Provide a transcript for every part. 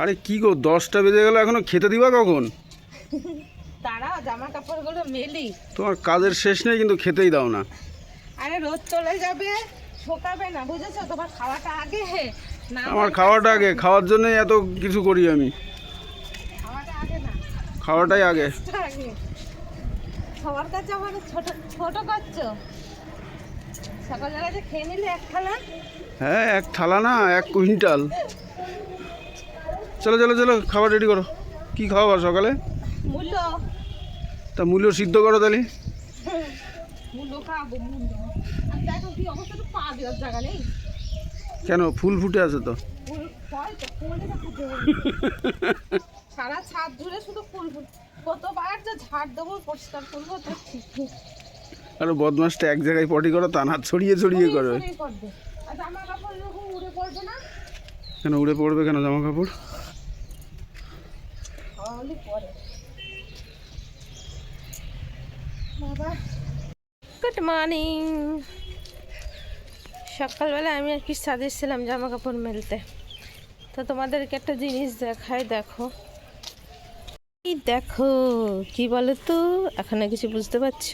আরে কি গো দশটা বেজে গেল এখনও খেতে দিবা কখন? তারাও জামা কাপড়গুলো মেলি। তোমার কাজের শেষ নেই কিন্তু খেতেই দাও না। আরে রোদ চলে যাবে শোকাবে না বুঝেছ? তোমার খাওয়াটা আগে। না আমার খাওয়াটা আগে খাওয়ার জন্যই এত কিছু করি আমি। খাওয়াটা আগে না। খাওয়াটাই আগে। সবার কাছে আমার ছোট ছোট করছ? সকালবেলা যে খেয়ে নিলে এক থালা হ্যাঁ এক থালা না এক কুইন্টাল। চলো চলো চলো খাবার রেডি করো। কি খাওয়াবা সকালে? তা মূল্য সিদ্ধ করো তাহলে। কেন? ফুল ফুটে আছে তো। সারা ছাদ জুড়ে শুধু ফুল ফুল কতবার যে ঝাড় দেবো পরিষ্কার করব তো ঠিক আর বদমাসটা এক জায়গায় পটি করো তা না ছড়িয়ে ছড়িয়ে করো কেন উড়ে পড়বে কেন জামা কাপড়? গুড মর্নিং সকালবেলা আমি আর কি সাজেছিলাম জামা কাপড় মেলতে। তো তোমাদেরকে একটা জিনিস দেখাই, দেখো। দেখো, কি বলো তো এখনও কিছু বুঝতে পারছ?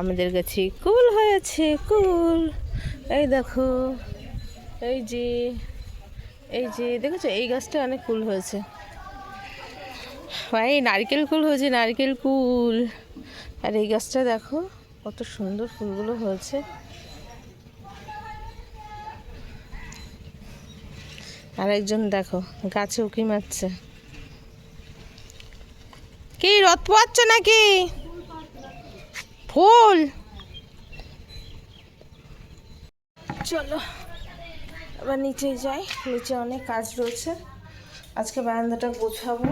আমাদের কাছে কুল হয়েছে, কুল। এই দেখো, এই যে এই যে, দেখেছ? এই গাছটা অনেক কুল হয়েছে। ভাই, নারকেল কুল হয়েছে, নারকেল কুল আর এই গাছটা দেখো, কত সুন্দর ফুলগুলো হয়েছে। আর একজন দেখো, গাছে উকি মারছে। কি, রথ পোয়াচ্ছ নাকি? ফুল। চলো, এবার নিচে যাই। নিচে অনেক কাজ রয়েছে। আজকে বারান্দাটা গোছাবো।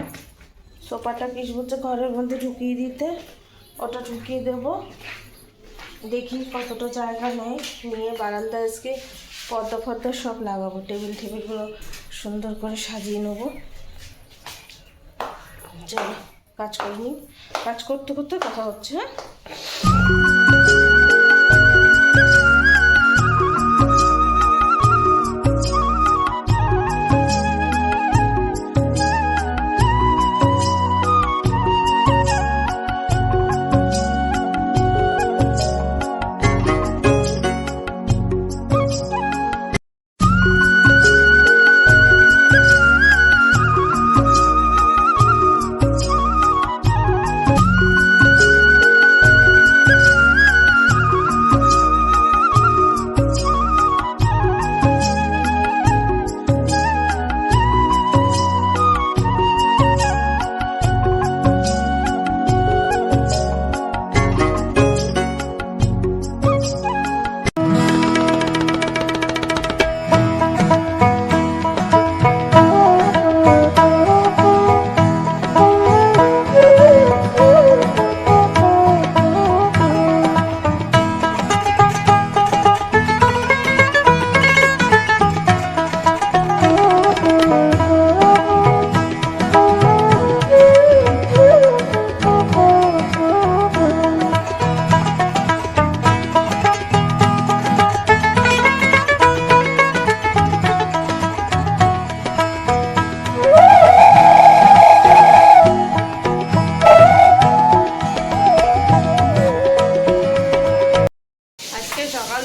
সোফাটা কিস বলছে, ঘরের মধ্যে ঢুকিয়ে দিতে? ওটা ঢুকিয়ে দেব। দেখি কতটা জায়গা নেয় নিয়ে বারান্দা আজকে পদ্মা ফদ্মা সব লাগাবো। টেবিল টেবিলগুলো সুন্দর করে সাজিয়ে নেব। চলো, কাজ করিনি কাজ করতে করতে কথা হচ্ছে হ্যাঁ?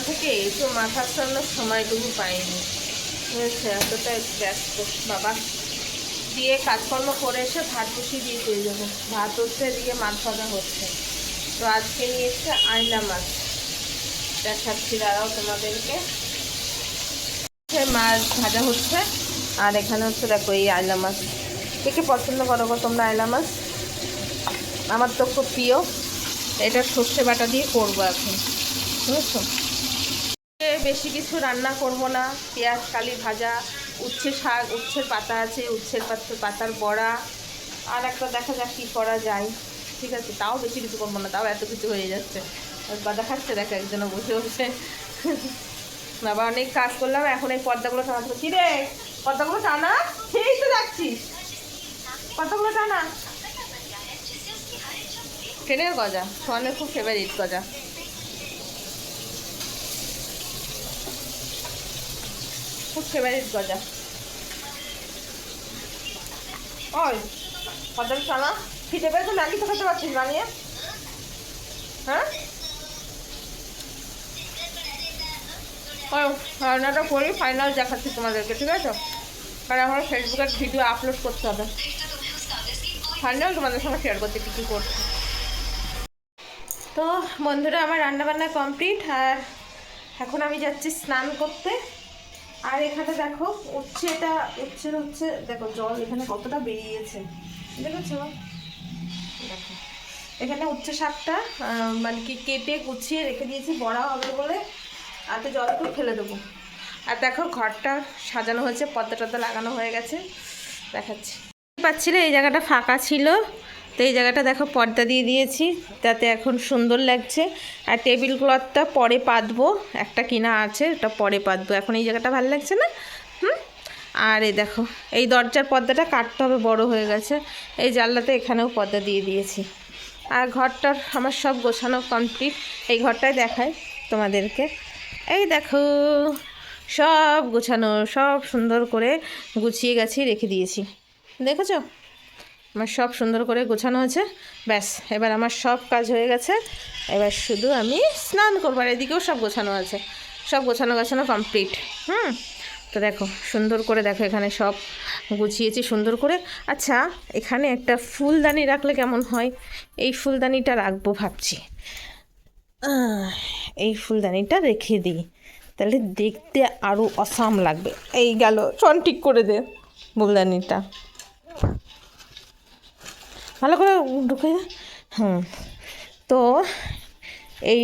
থেকে একটু মাথা সামনের সময়টুকু পাইনি। হয়েছে এতটা ব্যস্ত। বাবা, দিয়ে কাজকর্ম করে এসে ভাত বসিয়ে দিয়ে চলে যাব। ভাত হচ্ছে দিয়ে মাছ ভাজা হচ্ছে। তো আজকে নিয়ে এসছে আইলা মাছ। দেখাচ্ছি, দাঁড়াও তোমাদেরকে। মাছ ভাজা হচ্ছে, আর এখানে হচ্ছে দেখো এই আইলা মাছ। কে কে পছন্দ করো গো তোমরা আইলা মাছ? আমার তো খুব প্রিয়। এটা সর্ষে বাটা দিয়ে করব এখন। বুঝেছ? বেশি কিছু রান্না করব না। পেঁয়াজ, কালি ভাজা, উচ্ছে শাক, উচ্ছের পাতা আছে, উচ্ছের পাতা, পাতার বড়া। আর একটা দেখা যাক কী করা যায়। ঠিক আছে, তাও বেশি কিছু করব না, তাও এত কিছু হয়ে যাচ্ছে। বাদা খাচ্ছে দেখো একজনে বসে বসে। বাবা অনেক কাজ করলাম, এখন এই পর্দাগুলো টানা কি রে? পর্দাগুলো টানা? সেই তো যাচ্ছিস পর্দাগুলো টানা। ট্রেনের গজা সোয়ানের খুব ফেভারিট গজা। খুব ফেভারিট গজা। ওই কদম সানা খিদে পেয়ে তো ম্যাগি তো খেতে পারছিস বানিয়ে। হ্যাঁ? রান্নাটা করি ফাইনাল দেখাচ্ছি তোমাদেরকে, ঠিক আছে? কারণ আমার ফেসবুকের ভিডিও আপলোড করতে হবে। ফাইনাল তোমাদের সঙ্গে শেয়ার করতে কী কী করছি। তো বন্ধুরা, আমার রান্নাবান্না কমপ্লিট আর এখন আমি যাচ্ছি স্নান করতে। আর এখানে দেখো, উচ্ছে এটা উচ্ছে হচ্ছে, দেখো জল এখানে কতটা বেরিয়েছে। দেখেছ? দেখো। এখানে উচ্ছে শাকটা মানে কি কেটে গুছিয়ে রেখে দিয়েছি বড়া হবে বলে। আর তো জল একটু ফেলে দেবো। আর দেখো, ঘরটা সাজানো হয়েছে পর্দা টর্দা লাগানো হয়ে গেছে। দেখাচ্ছি। পাচ্ছিলে এই জায়গাটা ফাঁকা ছিল। তো এই জায়গাটা দেখো পর্দা দিয়ে দিয়েছি, তাতে এখন সুন্দর লাগছে। আর টেবিল ক্লথটা পরে পাতবো, একটা কিনা আছে, ওটা পরে পাতবো। এখন এই জায়গাটা ভালো লাগছে না? হুম? আর এই দেখো, এই দরজার পর্দাটা কাটতে হবে, বড় হয়ে গেছে। এই জানলাতে এখানেও পর্দা দিয়ে দিয়েছি। আর ঘরটার আমার সব গোছানো কমপ্লিট এই ঘরটাই দেখায় তোমাদেরকে। এই দেখো, সব গোছানো, সব সুন্দর করে গুছিয়ে গেছি রেখে দিয়েছি। দেখেছ? আমার সব সুন্দর করে গোছানো হয়েছে। ব্যাস, এবার আমার সব কাজ হয়ে গেছে। এবার শুধু আমি স্নান করব আর এদিকেও সব গোছানো আছে। সব গোছানো গোছানো কমপ্লিট হুম? তো দেখো, সুন্দর করে দেখো এখানে সব গুছিয়েছি সুন্দর করে। আচ্ছা এখানে একটা ফুলদানি রাখলে কেমন হয়? এই ফুলদানিটা রাখব ভাবছি। এই ফুলদানিটা রেখে দিই। তাহলে দেখতে আরও অসাম লাগবে। এই গেল চন ঠিক করে দে ফুলদানিটা। ভালো করে ঢুকে। হুম। তো এই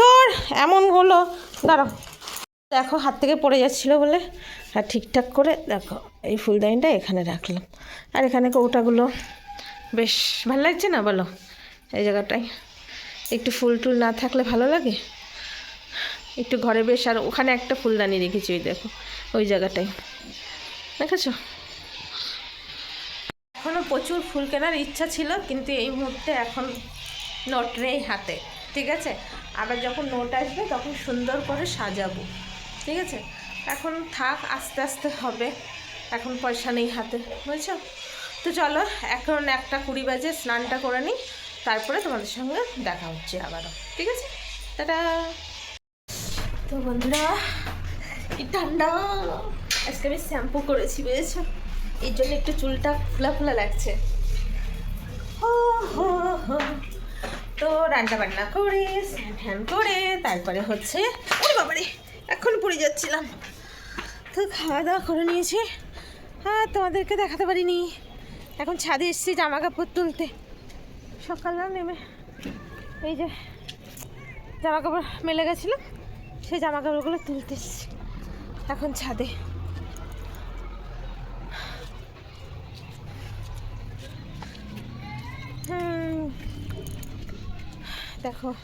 তোর এমন হলো। দাঁড়াও দেখো হাত থেকে পড়ে যাচ্ছিল বলে। আর ঠিকঠাক করে দেখো এই ফুলদানিটা এখানে রাখলাম। আর এখানে কৌটাগুলো বেশ ভালো লাগছে না বলো? এই জায়গাটায়। একটু ফুল টুল না থাকলে ভালো লাগে? একটু ঘরে বেশ আর ওখানে একটা ফুলদানি রেখেছি ওই দেখো ওই জায়গাটায়। দেখেছ? এখনও প্রচুর ফুল কেনার ইচ্ছা ছিল, কিন্তু এই মুহূর্তে এখন নোট নেই হাতে, ঠিক আছে? আবার যখন নোট আসবে, তখন সুন্দর করে সাজাবো, ঠিক আছে? এখন থাক, আস্তে আস্তে হবে, এখন পয়সা নেই হাতে, বুঝছ? তো চলো, এখন একটা কুড়ি বাজে, স্নানটা করে নিই, তারপরে তোমাদের সঙ্গে দেখা হচ্ছে আবারও, ঠিক আছে? টাটা! তো বন্ধুরা ঠান্ডা, আজকে আমি শ্যাম্পু করেছি, বুঝেছ? এই জন্য একটু চুলটা ফুলা ফুলা লাগছে। তো রান্না বান্না করে, স্নান ট্যান করে, তারপরে হচ্ছে, ওরে বাবারে, এখন পড়ে যাচ্ছিলাম। তো খাওয়া দাওয়া করে নিয়েছি। হ্যাঁ তোমাদেরকে দেখাতে পারিনি। এখন ছাদে এসেছি জামা কাপড় তুলতে। সকালবেলা নেমে এই যে জামা কাপড় মেলে গেছিলাম সেই জামা কাপড়গুলো তুলতে এসেছি। এখন ছাদে হুম। দেখো,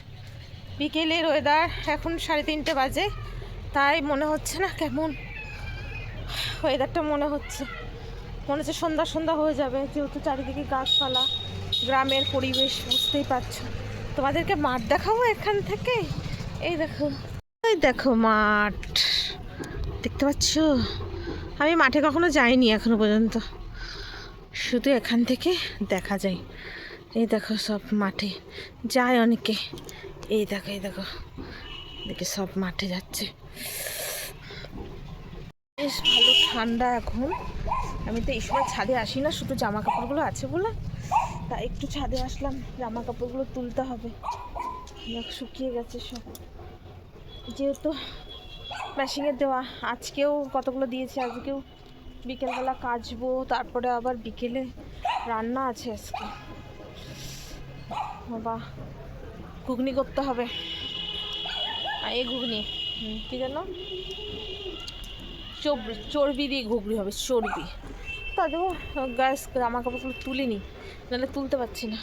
বিকেলের ওয়েদার এখন সাড়ে তিনটে বাজে, তাই মনে হচ্ছে না কেমন। ওয়েদারটা মনে হচ্ছে। মনে হচ্ছে সন্ধ্যা সন্ধ্যা হয়ে যাবে, যেহেতু চারিদিকে গাছপালা, গ্রামের পরিবেশ, বুঝতেই পারছ। তোমাদেরকে মাঠ দেখাবো এখান থেকে? এই দেখো। এই দেখো মাঠ। দেখতে পাচ্ছ? আমি মাঠে কখনো যাইনি এখনও পর্যন্ত। শুধু এখান থেকে দেখা যায়। এই দেখো সব মাঠে, যায় অনেকে। এই দেখো এই দেখো দেখে সব মাঠে যাচ্ছে। বেশ ভালো ঠান্ডা এখন। আমি তো এই সময় ছাদে আসি না, শুধু জামা কাপড়গুলো আছে বলে। তা একটু ছাদে আসলাম জামা কাপড়গুলো তুলতে হবে। দেখ, শুকিয়ে গেছে সব। যেহেতু মেশিনে দেওয়া, আজকেও কতগুলো দিয়েছে? আজকেও বিকেলবেলা কাচবো, তারপরে আবার বিকেলে রান্না আছে আজকে। বাবা, ঘুগনি করতে হবে। এই ঘুগনি কী যেন? চর্বি দিয়ে ঘুগনি হবে, চর্বি। তা দেবো গ্যাস জামা কাপড়গুলো তুলিনি, নাহলে তুলতে পারছি না।